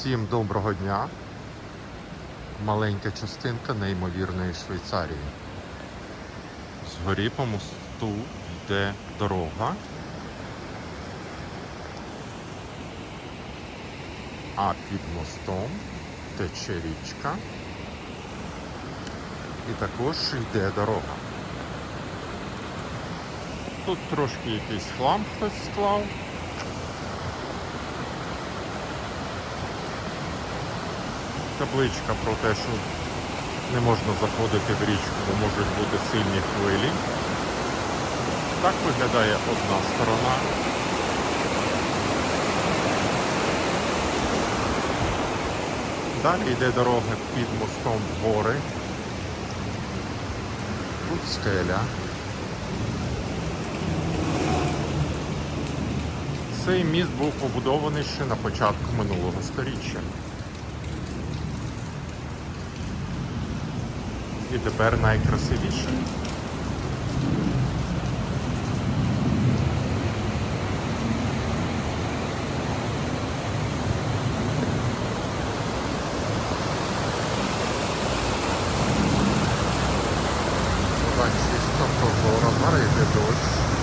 Всім доброго дня. Маленька частинка неймовірної Швейцарії. Згорі по мосту йде дорога. А під мостом тече річка. І також йде дорога. Тут трошки якийсь хлам хтось склав. Табличка про те, що не можна заходити в річку, бо можуть бути сильні хвилі. Так виглядає одна сторона. Далі йде дорога під мостом в гори. Тут скеля. Цей міст був побудований ще на початку минулого століття. І тепер найкрасивіше. Так, чисто прозоро, зараз дощ.